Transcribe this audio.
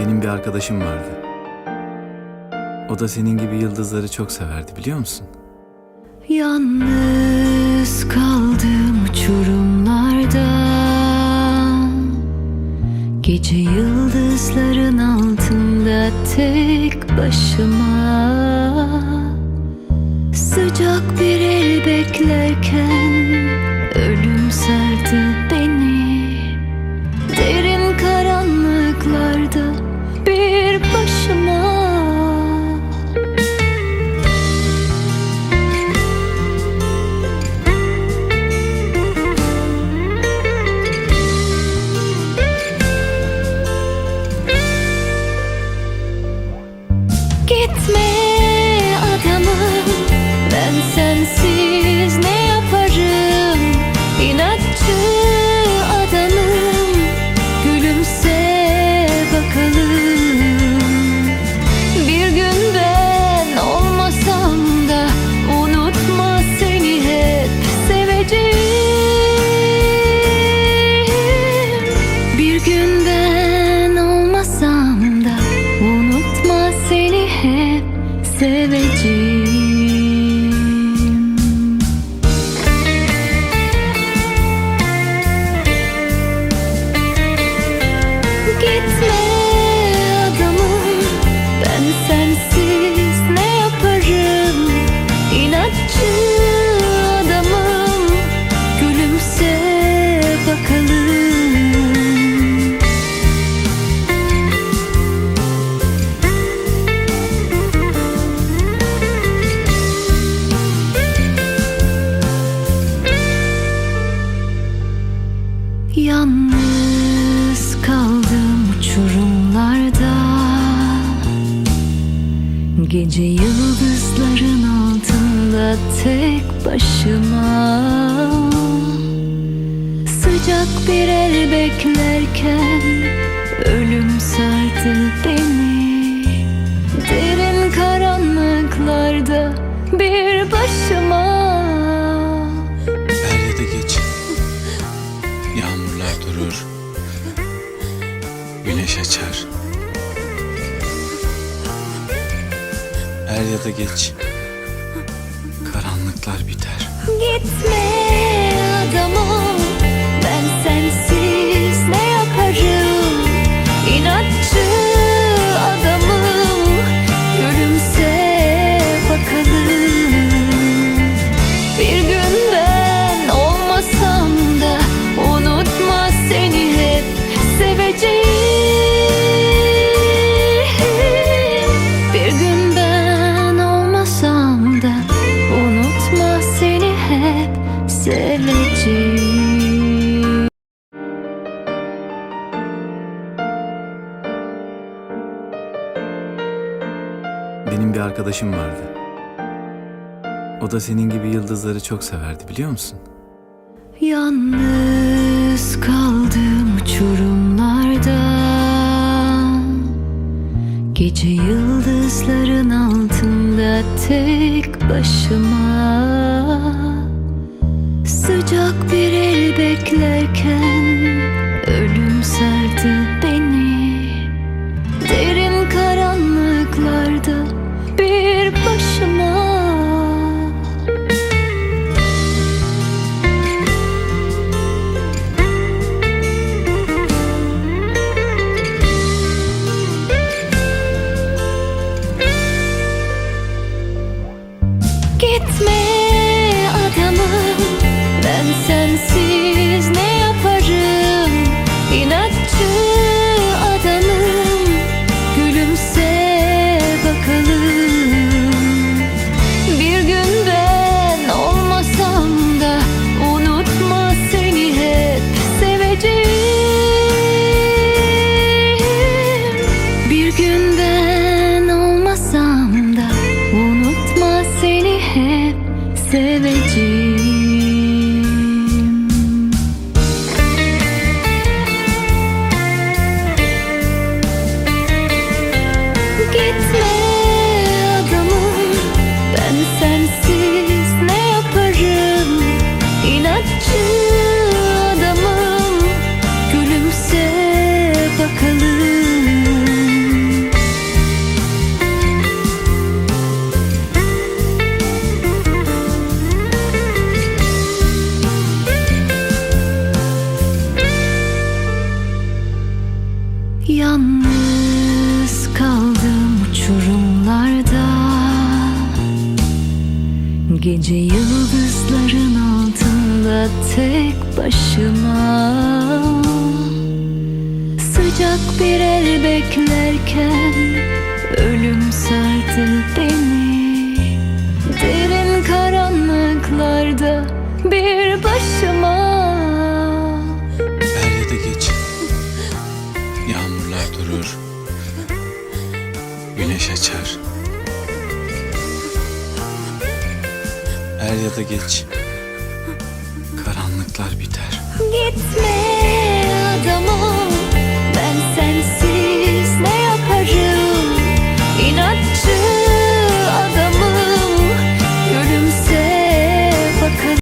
Benim bir arkadaşım vardı. O da senin gibi yıldızları çok severdi biliyor musun? Yalnız kaldım uçurumlarda Gece yıldızların altında tek başıma Sıcak bir el beklerken Ölüm sardı seveceğim Gece yıldızların altında tek başıma Sıcak bir el beklerken Ölüm sardı beni Derin karanlıklarda bir başıma Er da geç. Yağmurlar durur. Güneş açar. Er ya da geç. Karanlıklar biter. Gitme Benim bir arkadaşım vardı. O da senin gibi yıldızları çok severdi biliyor musun? Yalnız kaldım uçurumlarda Gece yıldızların altında tek başıma Sıcak bir el beklerken Gitme adamım Ben sensiz ne yaparım? İnatçı adamım Gülümse bakalım Gece yıldızların altında tek başıma. Sıcak bir el beklerken ölüm sardı beni. Derin karanlıklarda bir başıma. Perdede geç. Yağmurlar durur Güneş açar. Er ya da geç. Karanlıklar biter. Gitme